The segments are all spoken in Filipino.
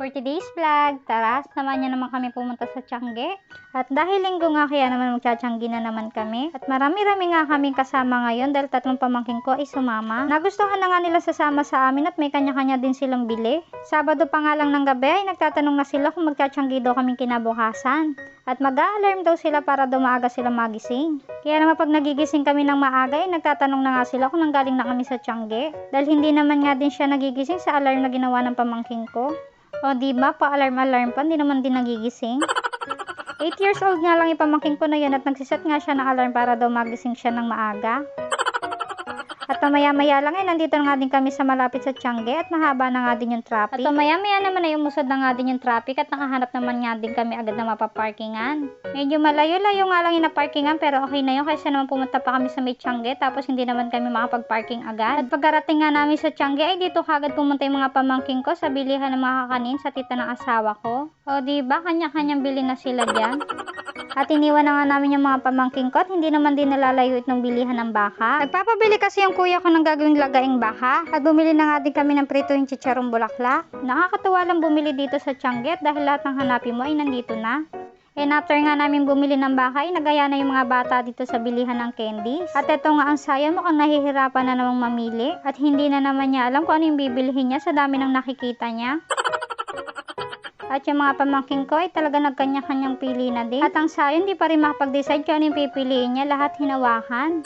For today's vlog, tara, samahan niyo naman kami pumunta sa Tiangge. At dahil linggo nga kaya naman magtsatsyanggi na naman kami. At marami-rami nga kaming kasama ngayon dahil tatlong pamangking ko ay sumama. Nagustuhan na nga nila sasama sa amin at may kanya-kanya din silang bili. Sabado pa nga lang ng gabi ay nagtatanong na sila kung magtsatsyanggi daw kaming kinabukasan. At mag-a-alarm daw sila para dumaaga sila magising. Kaya naman pag nagigising kami ng maaga ay nagtatanong na nga sila kung nanggaling na kami sa Tiangge. Dahil hindi naman nga din siya nagigising sa alarm na ginawa ng pamangking ko. O di ba pa alarm-alarm pa, hindi naman din nagigising. 8 years old nga lang ipamangking ko na yun at nagsiset nga siya ng alarm para daw magising siya ng maaga. At maya-maya lang ay nandito na nga din kami sa malapit sa Tiangge at mahaba na nga din yung traffic. At maya-maya naman ay umusad na nga din yung traffic at nakahanap naman nga din kami agad na mapaparkingan. Medyo malayo-layo nga lang yung naparkingan pero okay na yun kasi naman pumunta pa kami sa may Tiangge tapos hindi naman kami makapag-parking agad. At pagkarating nga namin sa Tiangge ay dito kagad pumunta yung mga pamangking ko sa bilihan ng mga kakanin sa tita ng asawa ko. O di ba kanya-kanyang bili na sila diyan. At iniwan na nga namin yung mga pamangking ko at hindi naman din nalalayo itong bilihan ng baka. Nagpapabili kasi yung kuya ko ng gagawing lagaing baka at bumili na nga din kami ng prito yung chicharong bulaklak. Nakakatuwa lang bumili dito sa Tiangge at dahil lahat ng hanapin mo ay nandito na. And after nga namin bumili ng baka, ay nagaya na yung mga bata dito sa bilihan ng candies. At eto nga ang saya, mukhang nahihirapan na namang mamili. At hindi na naman niya alam kung ano yung bibilihin niya sa dami ng nakikita niya. At yung mga pamangking ko ay talaga nagkanya-kanyang pili na din. At ang sayo, hindi pa rin makapag-decide kung ano yung pipiliin niya. Lahat hinawakan.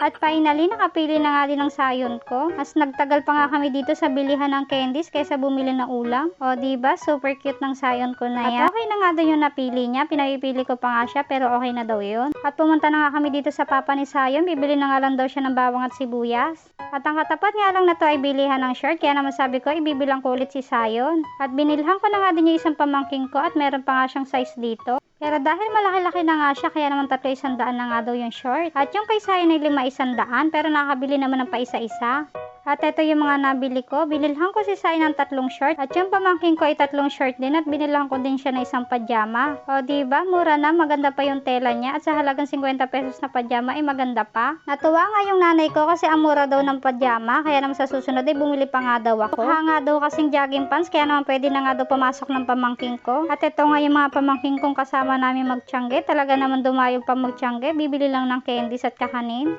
At finally, nakapili na nga din ng sayon ko. As nagtagal pa nga kami dito sa bilihan ng candies kaysa bumili ng ulam. O, diba? Super cute ng sayon ko na yan. At okay na nga daw yung napili niya. Pinapipili ko pa nga siya, pero okay na daw yun. At pumunta na nga kami dito sa papa ni Sayon. Bibili na nga lang daw siya ng bawang at sibuyas. At ang katapat nga lang na to ay bilihan ng shirt. Kaya naman sabi ko, ibibilang ko ulit si Sayon. At binilhan ko na nga din yung isang pamangking ko at meron pa nga siyang size dito. Pero dahil malaki-laki na nga siya, kaya naman tatlo isang daan na nga daw yung short. At yung kay Sayon ay lima isang daan, pero nakakabili naman ng pa isa-isa. At ito yung mga nabili ko. Binilhan ko si Sai ng tatlong short. At yung pamangking ko ay tatlong short din. At binilhan ko din siya ng isang pajama. O diba, mura na. Maganda pa yung tela niya. At sa halagang 50 pesos na pajama ay maganda pa. Natuwa nga yung nanay ko kasi ang mura daw ng pajama. Kaya naman sa susunod ay bumili pa nga daw ako. Ha nga daw kasing jogging pants. Kaya naman pwede na nga daw pumasok ng pamangking ko. At ito nga yung mga pamangking kong kasama namin magtiyangge. Talaga naman dumayo pa magtiyangge. Bibili lang ng candies at kakanin.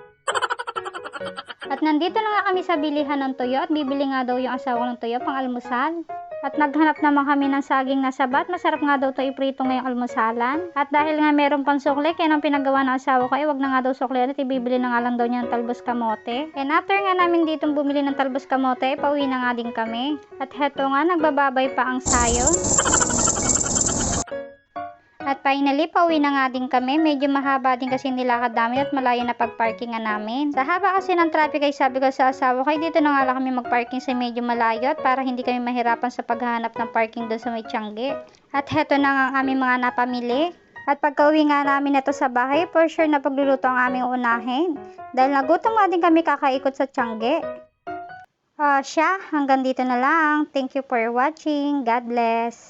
At nandito na nga kami sa bilihan ng tuyo at bibili nga daw yung asawa ng tuyo pang almusal. At naghanap naman kami ng saging na sabat. Masarap nga daw to iprito ngayong almusalan. At dahil nga meron pang sukle, kaya nang pinagawa ng asawa ko, ay wag na nga daw sukle at ibibili na nga lang daw niya ng talbos kamote. And after nga namin dito bumili ng talbos kamote, pauwi na nga din kami. At heto nga, nagbababay pa ang sayon. At finally, pauwi na nga din kami. Medyo mahaba din kasi nilakad namin at malayo na pagparkingan namin. Sa haba kasi ng traffic ay sabi ko sa asawa ko, dito na nga lang kami magparking sa medyo malayo at para hindi kami mahirapan sa paghahanap ng parking doon sa may Tiangge. At heto na nga ang aming mga napamili. At pagka-uwi nga namin ito sa bahay, for sure na pagluluto ang aming unahin. Dahil nagutom nga din kami kakaikot sa Tiangge. Ah, siya, hanggang dito na lang. Thank you for watching. God bless.